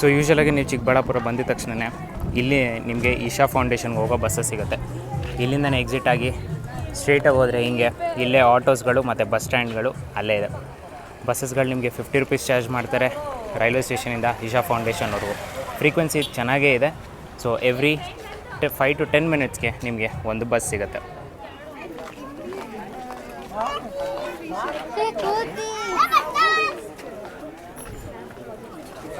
So ಯೂಶ್ವಲಾಗಿ ನೀವು ಚಿಕ್ಕಬಳ್ಳಾಪುರ ಬಂದಿದ ತಕ್ಷಣವೇ ಇಲ್ಲಿ ನಿಮಗೆ ಈಶಾ ಫೌಂಡೇಶನ್ಗೆ ಹೋಗೋ ಬಸ್ಸಸ್ ಸಿಗುತ್ತೆ. ಇಲ್ಲಿಂದನೇ ಎಕ್ಸಿಟ್ ಆಗಿ ಸ್ಟ್ರೇಟಾಗಿ ಹೋದರೆ ಹಿಂಗೆ, ಇಲ್ಲೇ ಆಟೋಸ್ಗಳು ಮತ್ತು ಬಸ್ ಸ್ಟ್ಯಾಂಡ್ಗಳು ಅಲ್ಲೇ ಇದೆ. ಬಸ್ಸಸ್ಗಳು ನಿಮಗೆ ಫಿಫ್ಟಿ ರುಪೀಸ್ ಚಾರ್ಜ್ ಮಾಡ್ತಾರೆ ರೈಲ್ವೆ ಸ್ಟೇಷನಿಂದ ಈಶಾ ಫೌಂಡೇಶನ್ವರೆಗೂ ಫ್ರೀಕ್ವೆನ್ಸಿ ಚೆನ್ನಾಗೇ ಇದೆ. So every five to ten ಮಿನಿಟ್ಸ್ಗೆ ನಿಮಗೆ ಒಂದು ಬಸ್ ಸಿಗುತ್ತೆ.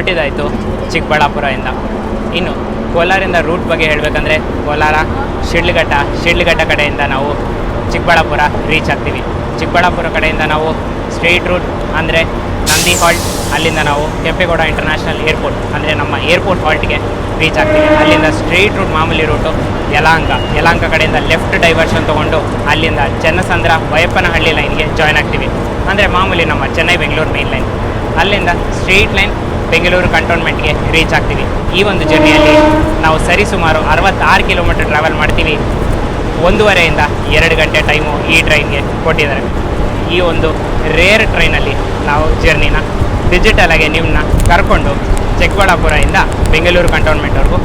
ಹೊರಟಿದಾಯಿತು ಚಿಕ್ಕಬಳ್ಳಾಪುರದಿಂದ. ಇನ್ನು ಕೋಲಾರಿಂದ ರೂಟ್ ಬಗ್ಗೆ ಹೇಳಬೇಕಂದ್ರೆ ಕೋಲಾರ, ಶಿಡ್ಲಘಟ್ಟ ಶಿಡ್ಲಘಟ್ಟ ಕಡೆಯಿಂದ ನಾವು ಚಿಕ್ಕಬಳ್ಳಾಪುರ ರೀಚ್ ಆಗ್ತೀವಿ. ಚಿಕ್ಕಬಳ್ಳಾಪುರ ಕಡೆಯಿಂದ ನಾವು ಸ್ಟ್ರೈಟ್ ರೂಟ್ ಅಂದರೆ ನಂದಿ ಹಾಲ್ಟ್ ಅಲ್ಲಿಂದ ನಾವು ಕೆಂಪೇಗೌಡ ಇಂಟರ್ನ್ಯಾಷನಲ್ ಏರ್ಪೋರ್ಟ್ ಅಂದರೆ ನಮ್ಮ ಏರ್ಪೋರ್ಟ್ ಹಾಲ್ಟ್ಗೆ ರೀಚ್ ಆಗ್ತೀವಿ. ಅಲ್ಲಿಂದ ಸ್ಟ್ರೈಟ್ ರೂಟ್ ಮಾಮೂಲಿ ರೂಟು ಯಲಾಂಕ ಯಲಾಂಕ ಕಡೆಯಿಂದ ಲೆಫ್ಟ್ ಡೈವರ್ಷನ್ ತೊಗೊಂಡು ಅಲ್ಲಿಂದ ಚನ್ನಸಂದ್ರ ಬಯಪ್ಪನಹಳ್ಳಿ ಲೈನ್ಗೆ ಜಾಯ್ನ್ ಆಗ್ತೀವಿ. ಅಂದರೆ ಮಾಮೂಲಿ ನಮ್ಮ ಚೆನ್ನೈ ಬೆಂಗಳೂರು ಮೇನ್ ಲೈನ್ ಅಲ್ಲಿಂದ ಸ್ಟ್ರೈಟ್ ಲೈನ್ ಬೆಂಗಳೂರು ಕಂಟೋನ್ಮೆಂಟ್ಗೆ ರೀಚ್ ಆಗ್ತೀವಿ. ಈ ಒಂದು ಜರ್ನಿಯಲ್ಲಿ ನಾವು ಸರಿಸುಮಾರು ಅರವತ್ತಾರು ಕಿಲೋಮೀಟರ್ ಟ್ರಾವೆಲ್ ಮಾಡ್ತೀವಿ. ಒಂದೂವರೆಯಿಂದ ಎರಡು ಗಂಟೆ ಟೈಮು ಈ ಟ್ರೈನ್ಗೆ ಕೊಟ್ಟಿದ್ದಾರೆ. ಈ ಒಂದು ರೇರ್ ಟ್ರೈನಲ್ಲಿ ನಾವು ಜರ್ನಿನ ಡಿಜಿಟಲಾಗಿ ನಿಮ್ಮನ್ನ ಕರ್ಕೊಂಡು ಚಿಕ್ಕಬಳ್ಳಾಪುರದಿಂದ ಬೆಂಗಳೂರು ಕಂಟೋನ್ಮೆಂಟ್ವರೆಗೂ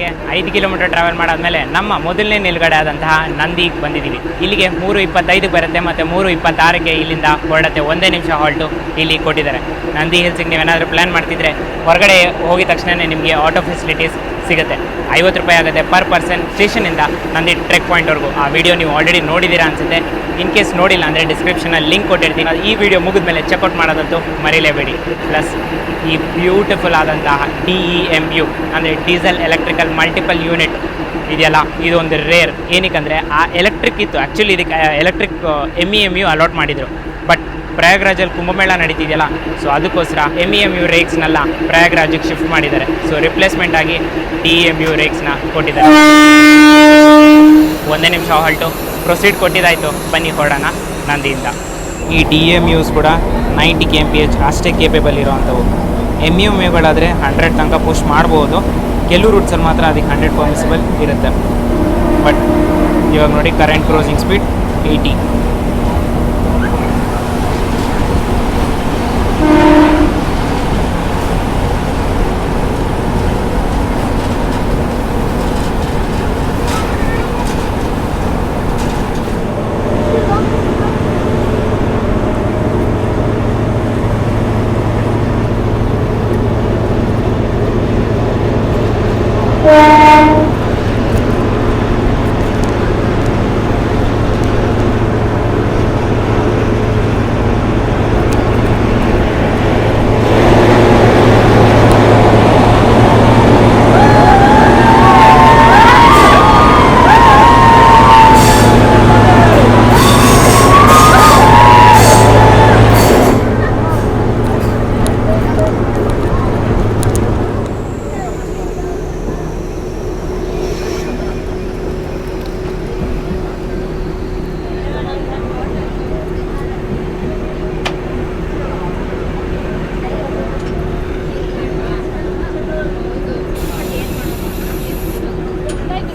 ಟೋಟಲ್ಗೆ ಐದು ಕಿಲೋಮೀಟರ್ ಟ್ರಾವೆಲ್ ಮಾಡಾದ್ಮೇಲೆ ನಮ್ಮ ಮೊದಲನೇ ನಿಲ್ಗಡೆ ಆದಂತಹ ನಂದಿಗೆ ಬಂದಿದ್ದೀವಿ ಇಲ್ಲಿಗೆ ಮೂರು ಇಪ್ಪತ್ತೈದು ಬರುತ್ತೆ ಮತ್ತು ಮೂರು ಇಪ್ಪತ್ತಾರಕ್ಕೆ ಇಲ್ಲಿಂದ ಹೊರಡತ್ತೆ. ಒಂದೇ ನಿಮಿಷ ಹಾಲ್ಟು ಇಲ್ಲಿ ಕೊಟ್ಟಿದ್ದಾರೆ. ನಂದಿ ಹಿಲ್ಸಿಗೆ ನೀವೇನಾದರೂ ಪ್ಲ್ಯಾನ್ ಮಾಡ್ತಿದ್ರೆ ಹೊರಗಡೆ ಹೋಗಿದ ತಕ್ಷಣವೇ ನಿಮಗೆ ಆಟೋ ಫೆಸಿಲಿಟೀಸ್ ಸಿಗುತ್ತೆ. ಐವತ್ತು ರೂಪಾಯಿ ಆಗುತ್ತೆ ಪರ್ ಪರ್ಸನ್ ಸ್ಟೇಷನಿಂದ ನಂದಿ ಟ್ರೆಕ್ ಪಾಯಿಂಟ್ವರೆಗೂ ಆ ವಿಡಿಯೋ ನೀವು ಆಲ್ರೆಡಿ ನೋಡಿದ್ದೀರಾ ಅನಿಸುತ್ತೆ. ಇನ್ ಕೇಸ್ ನೋಡಿಲ್ಲ ಅಂದರೆ ಡಿಸ್ಕ್ರಿಪ್ಷನಲ್ಲಿ ಲಿಂಕ್ ಕೊಟ್ಟಿರ್ತೀನಿ. ಈ ವಿಡಿಯೋ ಮುಗಿದ್ಮೇಲೆ ಚೆಕ್ಔಟ್ ಮಾಡೋದಂತೂ ಮರೀಲೇಬೇಡಿ. ಪ್ಲಸ್ ಈ ಬ್ಯೂಟಿಫುಲ್ ಆದಂತಹ ಡಿ ಇ ಎಂ ಯು ಅಂದರೆ ಡೀಸೆಲ್ ಎಲೆಕ್ಟ್ರಿಕಲ್ ಮಲ್ಟಿಪಲ್ ಯೂನಿಟ್ ಇದೆಯಲ್ಲ? ಇದು ಒಂದು ರೇರ್ ಏನಕ್ಕಂದರೆ ಆ ಎಲೆಕ್ಟ್ರಿಕ್ ಇತ್ತು. ಆ್ಯಕ್ಚುಲಿ ಇದಕ್ಕೆ electric M E M U allot ಮಾಡಿದರು. ಬಟ್ ಪ್ರಯಾಗ್ರಾಜಲ್ಲಿ ಕುಂಭಮೇಳ ನಡೀತಿದೆಯಲ್ಲ ಸೊ ಅದಕ್ಕೋಸ್ಕರ ಎಂ ಇ ಎಂ ಯು ರೇಕ್ಸ್ನೆಲ್ಲ ಪ್ರಯಾಗ್ರಾಜಿಗೆ ಶಿಫ್ಟ್ ಮಾಡಿದ್ದಾರೆ. ಸೊ ರಿಪ್ಲೇಸ್ಮೆಂಟ್ ಆಗಿ ಟಿ ಎಂ ಯು ರೇಕ್ಸ್ನ ಕೊಟ್ಟಿದ್ದಾರೆ. ಒಂದೇ ನಿಮಿಷ ಹಾಲ್ಟು ಪ್ರೊಸೀಡ್ ಕೊಟ್ಟಿದ್ದಾಯಿತು. ಬನ್ನಿ ಹೊರಡೋಣ ನಂದಿಯಿಂದ. ಈ ಡಿ ಎಂ ಯೂಸ್ ಕೂಡ ninety K M P H ಅಷ್ಟೇ ಕೇಪೇಬಲ್ ಇರೋವಂಥವು. ಎಂ ಯು ಯುಗಳಾದರೆ ಹಂಡ್ರೆಡ್ ತನಕ ಪುಷ್ ಮಾಡ್ಬೋದು. ಕೆಲವು ರೂಟ್ಸಲ್ಲಿ ಮಾತ್ರ ಅದಕ್ಕೆ ಹಂಡ್ರೆಡ್ ಪರ್ಮಿಸಿಬಲ್ ಇರುತ್ತೆ. ಬಟ್ ಇವಾಗ ನೋಡಿ ಕರೆಂಟ್ ಕ್ರೋಸಿಂಗ್ ಸ್ಪೀಡ್ ಏಯ್ಟಿ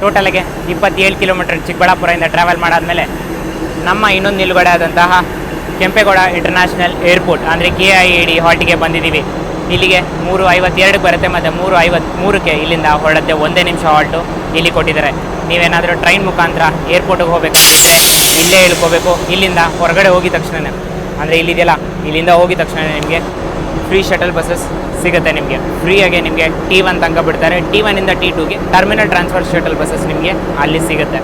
ಟೋಟಲ್ಗೆ ಇಪ್ಪತ್ತೇಳು ಕಿಲೋಮೀಟರ್ ಚಿಕ್ಕಬಳ್ಳಾಪುರದಿಂದ ಟ್ರಾವೆಲ್ ಮಾಡಾದ್ಮೇಲೆ ನಮ್ಮ ಇನ್ನೊಂದು ನಿಲುಗಡೆ ಆದಂತಹ ಕೆಂಪೇಗೌಡ ಇಂಟರ್ನ್ಯಾಷನಲ್ ಏರ್ಪೋರ್ಟ್ ಅಂದರೆ ಕೆ ಐ ಇ ಡಿ ಹಾಲ್ಟಿಗೆ ಬಂದಿದ್ದೀವಿ. ಇಲ್ಲಿಗೆ ಮೂರು ಐವತ್ತೆರಡಕ್ಕೆ ಬರುತ್ತೆ, ಮತ್ತು ಮೂರು ಐವತ್ತ್ಮೂರಕ್ಕೆ ಇಲ್ಲಿಂದ ಹೊರಡುತ್ತೆ, ಒಂದೇ ನಿಮಿಷ ಹಾಲ್ಟು ಇಲ್ಲಿ ಕೊಟ್ಟಿದ್ದಾರೆ. ನೀವೇನಾದರೂ ಟ್ರೈನ್ ಮುಖಾಂತರ ಏರ್ಪೋರ್ಟಿಗೆ ಹೋಗಬೇಕು ಅಂದರೆ ಇಲ್ಲೇ ಇಳ್ಕೋಬೇಕು. ಇಲ್ಲಿಂದ ಹೊರಗಡೆ ಹೋಗಿದ ತಕ್ಷಣವೇ ಅಂದರೆ ಇಲ್ಲಿದೆಯಲ್ಲ, ಇಲ್ಲಿಂದ ಹೋಗಿದ ತಕ್ಷಣವೇ ನಿಮಗೆ ಫ್ರೀ ಶಟಲ್ ಬಸ್ಸಸ್ ಸಿಗುತ್ತೆ ನಿಮಗೆ. ಫ್ರೀಯಾಗಿ ನಿಮಗೆ ಟಿ ಒನ್ ತಂಗ ಬಿಡ್ತಾರೆ. ಟಿ ಒನ್ನಿಂದ ಟಿ ಟೂಗೆ ಟರ್ಮಿನಲ್ ಟ್ರಾನ್ಸ್ಫರ್ ಶಟಲ್ ಬಸ್ಸಸ್ ನಿಮಗೆ ಅಲ್ಲಿ ಸಿಗುತ್ತೆ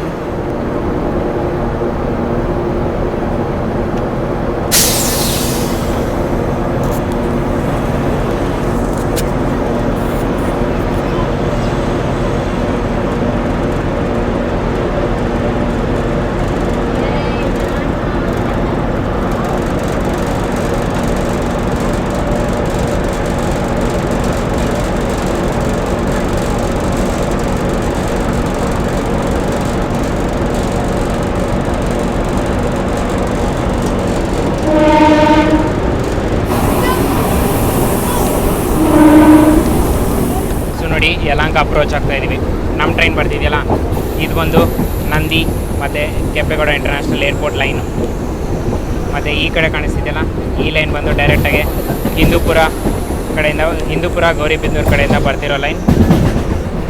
ಸೊ ಯಲಾಂಕ ಅಪ್ರೋಚ್ ಆಗ್ತಾ ಇದ್ದೀವಿ ನಮ್ಮ ಟ್ರೈನ್ ಬರ್ತಿದೆಯಲ್ಲ ಇದು ಬಂದು ನಂದಿ, ಮತ್ತು ಕೆಂಪೇಗೌಡ ಇಂಟರ್ನ್ಯಾಷನಲ್ ಏರ್ಪೋರ್ಟ್ ಲೈನು ಮತ್ತು ಈ ಕಡೆ ಕಾಣಿಸ್ತಿದೆಯಲ್ಲ, ಈ ಲೈನ್ ಬಂದು ಡೈರೆಕ್ಟಾಗಿ ಹಿಂದೂಪುರ ಕಡೆಯಿಂದ, ಹಿಂದೂಪುರ ಗೌರಿಬಿಂದೂರು ಕಡೆಯಿಂದ ಬರ್ತಿರೋ ಲೈನ್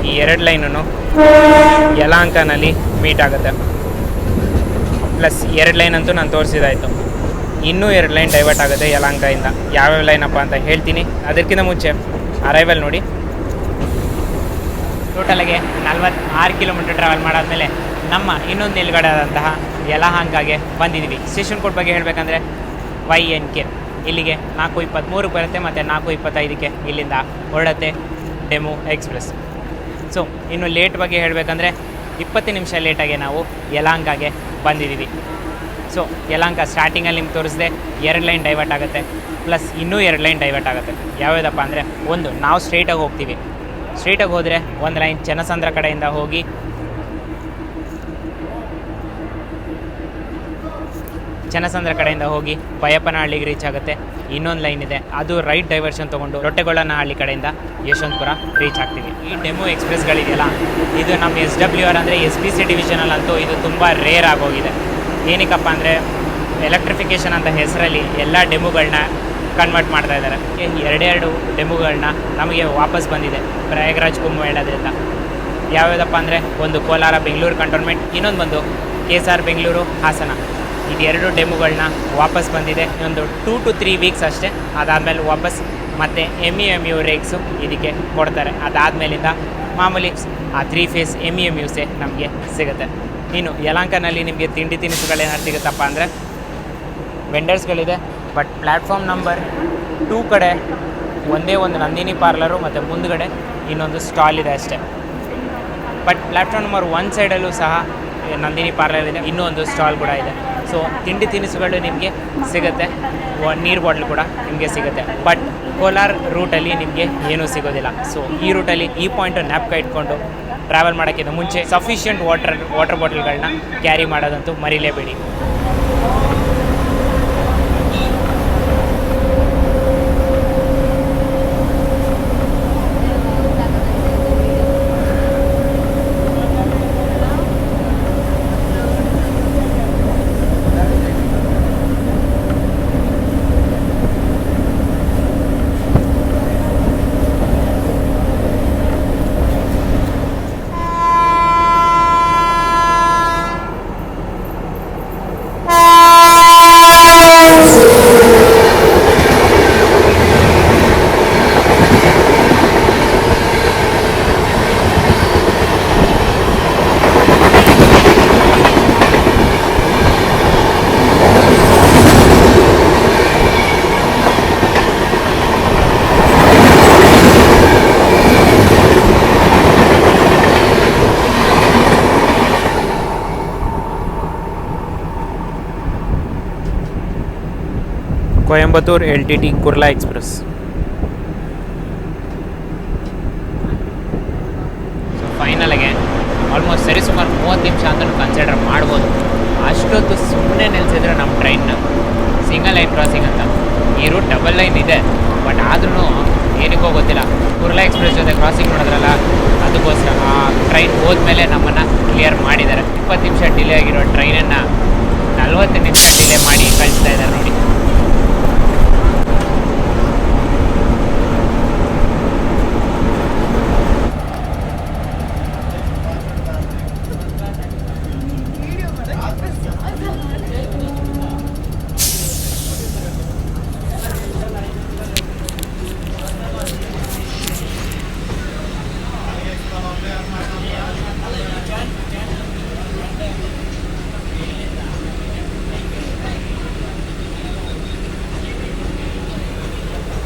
ಈ ಎರಡು ಲೈನನ್ನು ಯಲಾಂಕನಲ್ಲಿ ಮೀಟ್ ಆಗುತ್ತೆ. ಪ್ಲಸ್ ಎರಡು ಲೈನ್ ಅಂತೂ ನಾನು ತೋರಿಸಿದಾಯಿತು. ಇನ್ನೂ ಎರಡು ಲೈನ್ ಡೈವರ್ಟ್ ಆಗುತ್ತೆ ಯಲಾಂಕದಿಂದ ಯಾವ್ಯಾವ ಲೈನಪ್ಪ ಅಂತ ಹೇಳ್ತೀನಿ. ಅದಕ್ಕಿಂತ ಮುಂಚೆ ಅರೈವಲ್ ನೋಡಿ. ಟೋಟಲ್ಗೆ ಆರು ಕಿಲೋಮೀಟರ್ ಟ್ರಾವೆಲ್ ಮಾಡಾದ್ಮೇಲೆ ನಮ್ಮ ಇನ್ನೊಂದು ನಿಲುಗಡೆ ಆದಂತಹ ಯಲಹಂಕಾಗೆ ಬಂದಿದ್ದೀವಿ. ಸ್ಟೇಷನ್ ಕೋಡ್ ಬಗ್ಗೆ ಹೇಳಬೇಕಂದ್ರೆ ವೈ ಎನ್ ಕೆ ಇಲ್ಲಿಗೆ ನಾಲ್ಕು ಇಪ್ಪತ್ತ್ಮೂರಕ್ಕೆ ಬರುತ್ತೆ ಮತ್ತು ನಾಲ್ಕು ಇಪ್ಪತ್ತೈದಕ್ಕೆ ಇಲ್ಲಿಂದ ಹೊರಡತ್ತೆ ಡೆಮು ಎಕ್ಸ್ಪ್ರೆಸ್ ಸೊ ಇನ್ನು ಲೇಟ್ ಬಗ್ಗೆ ಹೇಳಬೇಕಂದ್ರೆ ಇಪ್ಪತ್ತು ನಿಮಿಷ ಲೇಟಾಗಿ ನಾವು ಯಲಹಂಕಾಗೆ ಬಂದಿದ್ದೀವಿ. ಸೊ ಯಲಹಂಕ ಸ್ಟಾರ್ಟಿಂಗಲ್ಲಿ ನಿಮ್ಗೆ ತೋರಿಸಿದೆ ಎರಡು ಲೈನ್ ಡೈವರ್ಟ್ ಆಗುತ್ತೆ ಪ್ಲಸ್ ಇನ್ನೂ ಎರಡು ಲೈನ್ ಡೈವರ್ಟ್ ಆಗುತ್ತೆ. ಯಾವ್ಯಾವುದಪ್ಪ ಅಂದರೆ ಒಂದು, ನಾವು ಸ್ಟ್ರೈಟಾಗಿ ಹೋಗ್ತೀವಿ. ಸ್ಟ್ರೈಟಾಗಿ ಹೋದರೆ ಒಂದು ಲೈನ್ ಚನ್ನಸಂದ್ರ ಕಡೆಯಿಂದ ಹೋಗಿ. ಚನ್ನಸಂದ್ರ ಕಡೆಯಿಂದ ಹೋಗಿ ಬಯಪ್ಪನಹಳ್ಳಿಗೆ ರೀಚ್ ಆಗುತ್ತೆ. ಇನ್ನೊಂದು ಲೈನ್ ಇದೆ. ಅದು ರೈಟ್ ಡೈವರ್ಷನ್ ತೊಗೊಂಡು ರೊಟ್ಟೆಗೊಳ್ಳನಹಳ್ಳಿ ಕಡೆಯಿಂದ ಯಶವಂತಪುರ ರೀಚ್ ಆಗ್ತೀವಿ. ಈ ಡೆಮೋ ಎಕ್ಸ್ಪ್ರೆಸ್ಗಳಿದೆಯಲ್ಲ ಇದು ನಮ್ಮ ಎಸ್ ಡಬ್ಲ್ಯೂ ಆರ್ ಅಂದರೆ ಎಸ್ ಬಿ ಸಿ ಡಿವಿಷನಲ್ಲಂತೂ ಇದು ತುಂಬ ರೇರ್ ಆಗೋಗಿದೆ ಏನಕ್ಕಪ್ಪ ಅಂದರೆ ಎಲೆಕ್ಟ್ರಿಫಿಕೇಷನ್ ಅಂತ ಹೆಸರಲ್ಲಿ ಎಲ್ಲ ಡೆಮೋಗಳನ್ನ ಕನ್ವರ್ಟ್ ಮಾಡ್ತಾ ಇದ್ದಾರೆ. ಎರಡೆರಡು ಡೆಮುಗಳನ್ನ ನಮಗೆ ವಾಪಸ್ ಬಂದಿದೆ. ಪ್ರಯಾಗ್ರಾಜ್ ಕುಂಭಮೇಳದಿಂದ ಯಾವ್ಯಾವುದಪ್ಪ ಅಂದರೆ, ಒಂದು ಕೋಲಾರ ಬೆಂಗಳೂರು ಕಂಟೋನ್ಮೆಂಟ್ ಇನ್ನೊಂದು ಬಂದು K S R Bengaluru Hassan. ಇದೆರಡು ಡೆಮುಗಳನ್ನ ವಾಪಸ್ ಬಂದಿದೆ. ಇನ್ನೊಂದು ಟೂ ಟು ತ್ರೀ ವೀಕ್ಸ್ ಅಷ್ಟೇ. ಅದಾದಮೇಲೆ ವಾಪಸ್ ಮತ್ತು M E M U rakes ಇದಕ್ಕೆ ಕೊಡ್ತಾರೆ. ಅದಾದಮೇಲಿಂದ ಮಾಮೂಲಿ ಆ three phase M E M ಯುಸೆ ನಮಗೆ ಸಿಗುತ್ತೆ. ಇನ್ನು ಯಲಾಂಕನಲ್ಲಿ ನಿಮಗೆ ತಿಂಡಿ ತಿನಿಸುಗಳೇನಾದ್ರು ಸಿಗುತ್ತಪ್ಪ ಅಂದರೆ ವೆಂಡರ್ಸ್ಗಳಿದೆ ಬಟ್ ಪ್ಲ್ಯಾಟ್ಫಾರ್ಮ್ ನಂಬರ್ ಟೂ ಕಡೆ ಒಂದೇ ಒಂದು ನಂದಿನಿ ಪಾರ್ಲರು ಮತ್ತು ಮುಂದುಗಡೆ ಇನ್ನೊಂದು ಸ್ಟಾಲ್ ಇದೆ ಅಷ್ಟೇ. ಬಟ್ ಪ್ಲ್ಯಾಟ್ಫಾರ್ಮ್ ನಂಬರ್ ಒನ್ ಸೈಡಲ್ಲೂ ಸಹ ನಂದಿನಿ ಪಾರ್ಲರ್ ಇದೆ. ಇನ್ನೂ ಒಂದು ಸ್ಟಾಲ್ ಕೂಡ ಇದೆ. ಸೊ ತಿಂಡಿ ತಿನಿಸುಗಳು ನಿಮಗೆ ಸಿಗುತ್ತೆ. ನೀರು ಬಾಟ್ಲ್ ಕೂಡ ನಿಮಗೆ ಸಿಗುತ್ತೆ. ಬಟ್ ಕೋಲಾರ್ ರೂಟಲ್ಲಿ ನಿಮಗೆ ಏನೂ ಸಿಗೋದಿಲ್ಲ. ಸೊ ಈ ರೂಟಲ್ಲಿ ಈ ಪಾಯಿಂಟ್ ನ್ಯಾಪ್ಕ ಇಟ್ಕೊಂಡು ಟ್ರಾವೆಲ್ ಮಾಡೋಕ್ಕಿಂತ ಮುಂಚೆ ಸಫಿಷಿಯೆಂಟ್ ವಾಟರ್ ವಾಟರ್ ಬಾಟಲ್ಗಳನ್ನ ಕ್ಯಾರಿ ಮಾಡೋದಂತೂ ಮರಿಲೇಬೇಡಿ. Coimbatore L T T Kurla express. So ಫೈನಲ್ಗೆ ಆಲ್ಮೋಸ್ಟ್ ಸರಿ ಸುಮಾರು ಮೂವತ್ತು ನಿಮಿಷ ಅಂತ ಕನ್ಸಿಡರ್ ಮಾಡ್ಬೋದು. ಅಷ್ಟೊತ್ತು ಸುಮ್ಮನೆ ನಿಲ್ಸಿದ್ರೆ ನಮ್ಮ ಟ್ರೈನ್ನ ಸಿಂಗಲ್ ಲೈನ್ ಕ್ರಾಸಿಂಗ್ ಅಂತ. ಈ ರೂಟ್ ಡಬಲ್ ಲೈನ್ ಇದೆ. ಬಟ್ ಆದ್ರೂ ಏನಕ್ಕೋ ಗೊತ್ತಿಲ್ಲ. ಕುರ್ಲಾ ಎಕ್ಸ್ಪ್ರೆಸ್ ಜೊತೆ ಕ್ರಾಸಿಂಗ್ ನೋಡಿದ್ರಲ್ಲ, ಅದಕ್ಕೋಸ್ಕರ ಆ ಟ್ರೈನ್ ಹೋದ್ಮೇಲೆ ನಮ್ಮನ್ನು ಕ್ಲಿಯರ್ ಮಾಡಿದ್ದಾರೆ. ಇಪ್ಪತ್ತು ನಿಮಿಷ ಡಿಲೇ ಆಗಿರೋ ಟ್ರೈನನ್ನು ನಲ್ವತ್ತು ನಿಮಿಷ ಡಿಲೇ ಮಾಡಿ ಕಳಿಸ್ತಾ ಇದ್ದಾರೆ ನೋಡಿ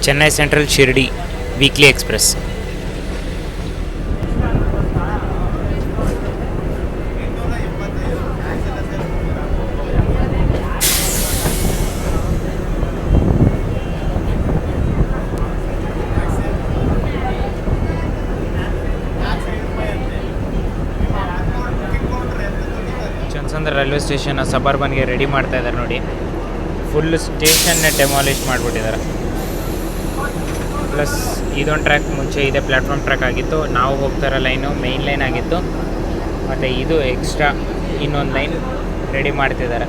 Chennai central Shirdi weekly express Channasandra railway station ಸಬರ್ಬನ್ಗೆ ready ಮಾಡ್ತಾ ಇದ್ದಾರೆ ನೋಡಿ. ಫುಲ್ ಸ್ಟೇಷನ್ನೇ ಡೆಮಾಲಿಷ್ ಮಾಡಿಬಿಟ್ಟಿದ್ದಾರೆ. ಪ್ಲಸ್ ಇದೊಂದು ಟ್ರ್ಯಾಕ್ ಮುಂಚೆ ಇದೆ ಪ್ಲ್ಯಾಟ್ಫಾರ್ಮ್ ಟ್ರ್ಯಾಕ್ ಆಗಿತ್ತು. ನಾವು ಹೋಗ್ತಾ ಇರೋ ಲೈನು ಮೇಯ್ನ್ ಲೈನ್ ಆಗಿತ್ತು. ಮತ್ತು ಇದು ಎಕ್ಸ್ಟ್ರಾ ಇನ್ನೊಂದು ಲೈನ್ ರೆಡಿ ಮಾಡ್ತಿದ್ದಾರೆ.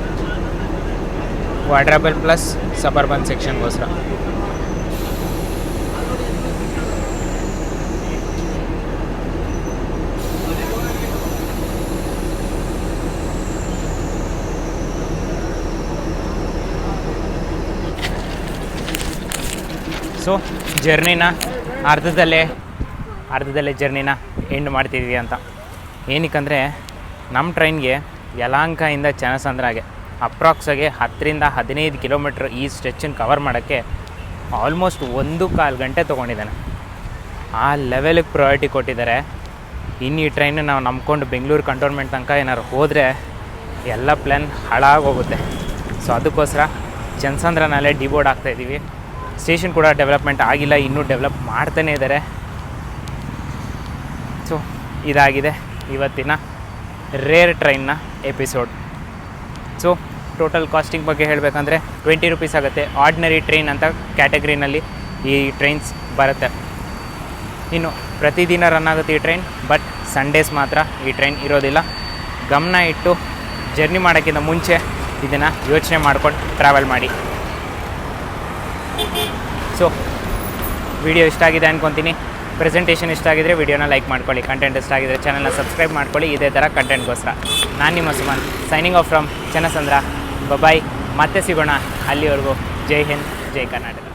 ವಾಡ್ರಬಲ್ ಪ್ಲಸ್ ಸಬರ್ಬನ್ ಸೆಕ್ಷನ್ಗೋಸ್ಕರ ಸೊ, ಜರ್ನಿನ ಅರ್ಧದಲ್ಲೇ ಅರ್ಧದಲ್ಲೇ ಜರ್ನಿನ ಎಂಡ್ ಮಾಡ್ತಿದ್ವಿ ಅಂತ. ಏನಕ್ಕಂದರೆ ನಮ್ಮ ಟ್ರೈನ್ಗೆ ಯಲಾಂಕದಿಂದ ಚನಸಂದ್ರಾಗೆ ಅಪ್ರಾಕ್ಸಾಗೆ ಹತ್ತರಿಂದ ಹದಿನೈದು ಕಿಲೋಮೀಟ್ರ್ ಈ ಸ್ಟ್ರೆಚ್ಚನ್ನು ಕವರ್ ಮಾಡೋಕ್ಕೆ ಆಲ್ಮೋಸ್ಟ್ ಒಂದು ಕಾಲು ಗಂಟೆ ತೊಗೊಂಡಿದ್ದಾನೆ. ಆ ಲೆವೆಲಿಗೆ ಪ್ರಯಾರಿಟಿ ಕೊಟ್ಟಿದ್ದಾರೆ. ಇನ್ನು ಈ ಟ್ರೈನ್ ನಾವು ನಂಬ್ಕೊಂಡು ಬೆಂಗಳೂರು ಕಂಟೋನ್ಮೆಂಟ್ ತನಕ ಏನಾದ್ರು ಹೋದರೆ ಎಲ್ಲ ಪ್ಲ್ಯಾನ್ ಹಾಳಾಗೋಗುತ್ತೆ ಸೊ ಅದಕ್ಕೋಸ್ಕರ ಚನ್ಸಂದ್ರನಲ್ಲೇ ಡಿಬೋರ್ಡ್ ಆಗ್ತಾಯಿದ್ದೀವಿ ಸ್ಟೇಷನ್ ಕೂಡ ಡೆವಲಪ್ಮೆಂಟ್ ಆಗಿಲ್ಲ, ಇನ್ನೂ ಡೆವಲಪ್ ಮಾಡ್ತಾನೇ ಇದ್ದಾರೆ. ಸೊ, ಇದಾಗಿದೆ ಇವತ್ತಿನ ರೇರ್ ಟ್ರೈನ್ನ ಎಪಿಸೋಡ್. ಸೊ, ಟೋಟಲ್ ಕಾಸ್ಟಿಂಗ್ ಬಗ್ಗೆ ಹೇಳಬೇಕಂದ್ರೆ ಟ್ವೆಂಟಿ ರುಪೀಸ್ ಆಗುತ್ತೆ. ಆರ್ಡಿನರಿ ಟ್ರೈನ್ ಅಂತ ಕ್ಯಾಟಗರಿನಲ್ಲಿ ಈ ಟ್ರೈನ್ಸ್ ಬರುತ್ತೆ. ಇನ್ನು ಪ್ರತಿದಿನ ರನ್ ಆಗುತ್ತೆ ಈ ಟ್ರೈನ್, ಬಟ್ ಸಂಡೇಸ್ ಮಾತ್ರ ಈ ಟ್ರೈನ್ ಇರೋದಿಲ್ಲ. ಗಮನ ಇಟ್ಟು ಜರ್ನಿ ಮಾಡೋಕ್ಕಿಂತ ಮುಂಚೆ ಇದನ್ನು ಯೋಚನೆ ಮಾಡ್ಕೊಂಡು ಟ್ರಾವೆಲ್ ಮಾಡಿ. ಸೊ ವಿಡಿಯೋ ಇಷ್ಟ ಆಗಿದೆ ಅನ್ಕೊತೀನಿ. ಪ್ರೆಸೆಂಟೇಷನ್ ಇಷ್ಟ ಆಗಿದ್ರೆ ವಿಡಿಯೋನ ಲೈಕ್ ಮಾಡ್ಕೊಳ್ಳಿ. ಕಂಟೆಂಟ್ ಇಷ್ಟ ಆಗಿದ್ರೆ ಚಾನಲ್ನ ಸಬ್ಸ್ಕ್ರೈಬ್ ಮಾಡ್ಕೊಳ್ಳಿ. ಇದೇ ಥರ ಕಂಟೆಂಟ್ಗೋಸ್ಕರ ನಾನು ನಿಮ್ಮ Suman. Signing off from Channasandra bye bye ಮತ್ತೆ ಸಿಗೋಣ ಅಲ್ಲಿವರೆಗೂ. ಜೈ ಹಿಂದ್, ಜೈ ಕರ್ನಾಟಕ.